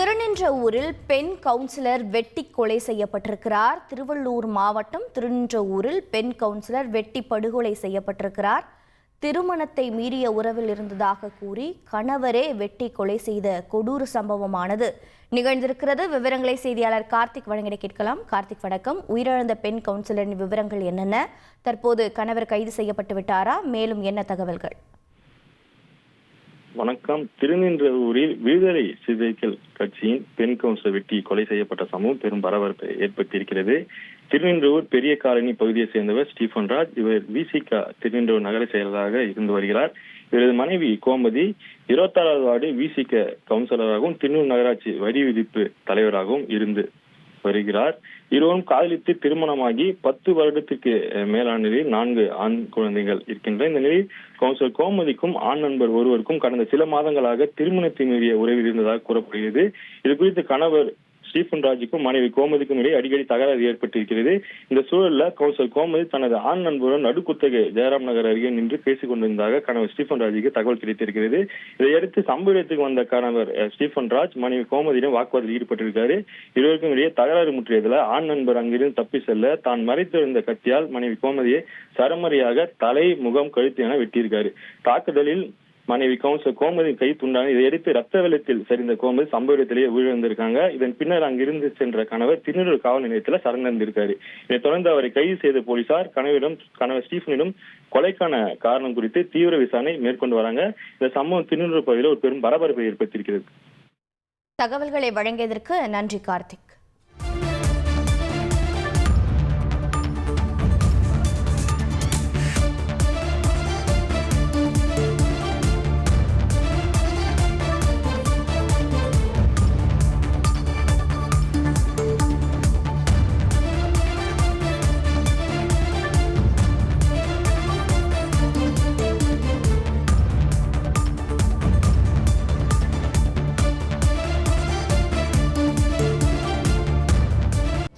திருநின்ற ஊரில் பெண் கவுன்சிலர் வெட்டி கொலை செய்யப்பட்டிருக்கிறார். திருவள்ளூர் மாவட்டம் திருநின்ற ஊரில் பெண் கவுன்சிலர் வெட்டி படுகொலை செய்யப்பட்டிருக்கிறார். திருமணத்தை மீறிய உறவில் இருந்ததாக கூறி கணவரே வெட்டி கொலை செய்த கொடூர சம்பவமானது. நிகழ்ந்திருக்கிறது. விவரங்களை செய்தியாளர் கார்த்திக் வழங்கிட கேட்கலாம். கார்த்திக் வணக்கம். உயிரிழந்த பெண் கவுன்சிலரின் விவரங்கள் என்னென்ன? தற்போது கணவர் கைது செய்யப்பட்டு விட்டாரா? மேலும் என்ன தகவல்கள்? வணக்கம். திருநின்றவூரில் விடுதலை சிதைக்கல் கட்சியின் பெண் கவுன்சிலர் வெட்டி கொலை செய்யப்பட்ட சம்பவம் பெரும் பரபரப்பை ஏற்படுத்தியிருக்கிறது. திருநின்றவூர் பெரிய காலனி பகுதியை சேர்ந்தவர் ஸ்டீஃபன் ராஜ். இவர் விசிகா திருநின்றவூர் நகர செயலராக இருந்து வருகிறார். இவரது மனைவி கோமதி இருபத்தாறாவது வார்டு விசிக கவுன்சிலராகவும் திருநூர் நகராட்சி வரி விதிப்பு தலைவராகவும் இருந்து வருகிறார் இருவரும் காதலித்து திருமணமாகி பத்து வருடத்திற்கு மேலான நிலையில் நான்கு ஆண் குழந்தைகள் இருக்கின்ற இந்த நிலையில் கவுன்சிலர் கோமதிக்கும் ஆண் நண்பர் ஒருவருக்கும் கடந்த சில மாதங்களாக திருமணத்தை மீறிய உறவில் இருந்ததாக கூறப்படுகிறது. இது குறித்து கணவர் ஸ்டீஃபன் ராஜுக்கும் மனைவி கோமதிக்கும் இடையே அடிக்கடி தகராறு ஏற்பட்டிருக்கிறது. இந்த சூழல்ல கவுன்சிலர் கோமதி தனது ஆண் நண்பருடன் நடுக்குத்தகை ஜெயராம் நகர் அருகே நின்று பேசிக் கொண்டிருந்ததாக கணவர் ஸ்டீஃபன் ராஜுக்கு தகவல் கிடைத்திருக்கிறது. இதையடுத்து சம்பவ இடத்துக்கு வந்த கணவர் ஸ்டீஃபன் ராஜ் மனைவி கோமதியிடம் வாக்குவாதத்தில் ஈடுபட்டிருக்காரு. இருவருக்கும் இடையே தகராறு முற்றியதுல ஆண் நண்பர் அங்கிருந்து தப்பி செல்ல தான் மறைத்திருந்த கத்தியால் மனைவி கோமதியை சரமரியாக தலை முகம் கழுத்து என வெட்டியிருக்காரு. தாக்குதலில் மனைவி கவுன்சிலர் கோமதி கை துண்டாங்க இதையடுத்து ரத்த வெள்ளத்தில் சரிந்த கோமதி சம்பவ இடத்திலேயே உயிரிழந்திருக்காங்க. இதன் பின்னர் அங்கிருந்து சென்ற கணவர் திருநூறு காவல் நிலையத்தில் சரணடைந்திருக்காரு. இதைத் தொடர்ந்து அவரை கைது செய்த போலீசார் கணவரிடம் கணவர் ஸ்டீஃபனிடம் கொலைக்கான காரணம் குறித்து தீவிர விசாரணை மேற்கொண்டு வராங்க. இந்த சம்பவம் திருநூறு பகுதியில் ஒரு பெரும் பரபரப்பை ஏற்படுத்தியிருக்கிறது. தகவல்களை வழங்கியதற்கு நன்றி கார்த்திக்.